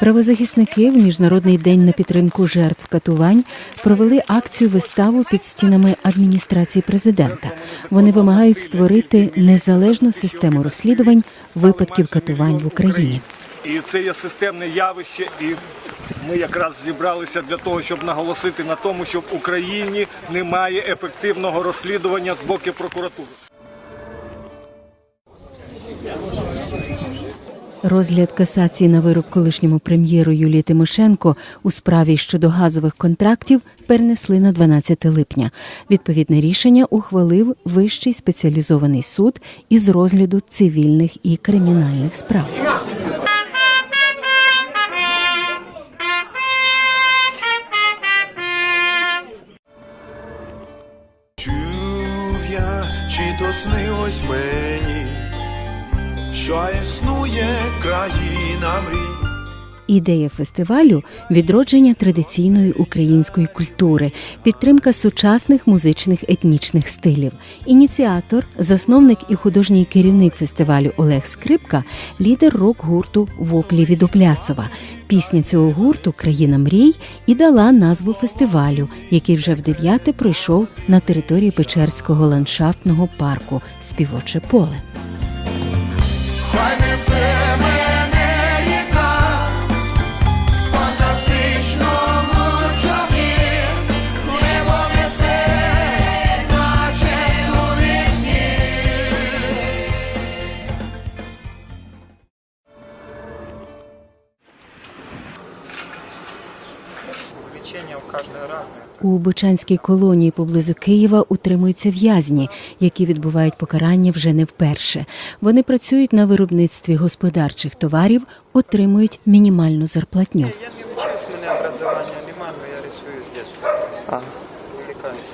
Правозахисники в міжнародний день на підтримку жертв катувань провели акцію виставу під стінами адміністрації президента. Вони вимагають створити незалежну систему розслідувань випадків катувань в Україні. І це є системне явище, і ми якраз зібралися для того, щоб наголосити на тому, що в Україні немає ефективного розслідування з боку прокуратури. Розгляд касації на вирок колишньому прем'єру Юлії Тимошенко у справі щодо газових контрактів перенесли на 12 липня. Відповідне рішення ухвалив Вищий спеціалізований суд із розгляду цивільних і кримінальних справ. Чув я, чи то снилось мені, що існує країна мрій. Ідея фестивалю відродження традиційної української культури, підтримка сучасних музичних етнічних стилів. Ініціатор, засновник і художній керівник фестивалю Олег Скрипка, лідер рок-гурту Воплі від Оплясова. Пісня цього гурту Країна мрій і дала назву фестивалю, який вже в дев'яте пройшов на території Печерського ландшафтного парку Співоче поле. Why у каждого разное. У Бучанській колонії поблизу Києва утримуються в'язні, які відбувають покарання вже не вперше. Вони працюють на виробництві господарчих товарів, отримують мінімальну зарплатню. Я не учился, у меня образования нема, но я рисую с детства. то есть Увлекаюсь.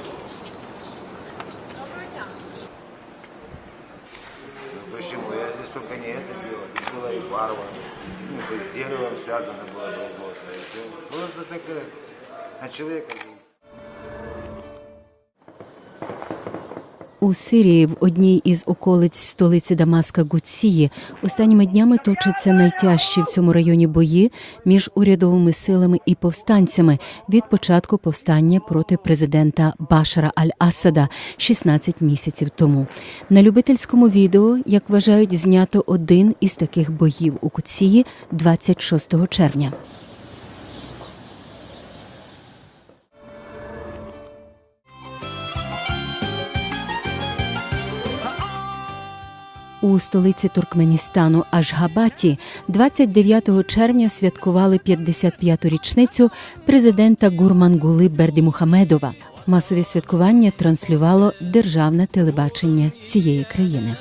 Почему? Я здесь только не это делал, здесь было и фарма. Ну, то есть с деревом связано было производство. и всё. Просто такая на человека зависит. У Сирії в одній із околиць столиці Дамаска Гуції останніми днями точаться найтяжчі в цьому районі бої між урядовими силами і повстанцями від початку повстання проти президента Башара Аль-Асада 16 місяців тому. На любительському відео, як вважають, знято один із таких боїв у Куції 26 червня. У столиці Туркменістану Ашгабаті 29 червня святкували 55-ту річницю президента Гурмангули Бердімухамедова. Масові святкування транслювало державне телебачення цієї країни.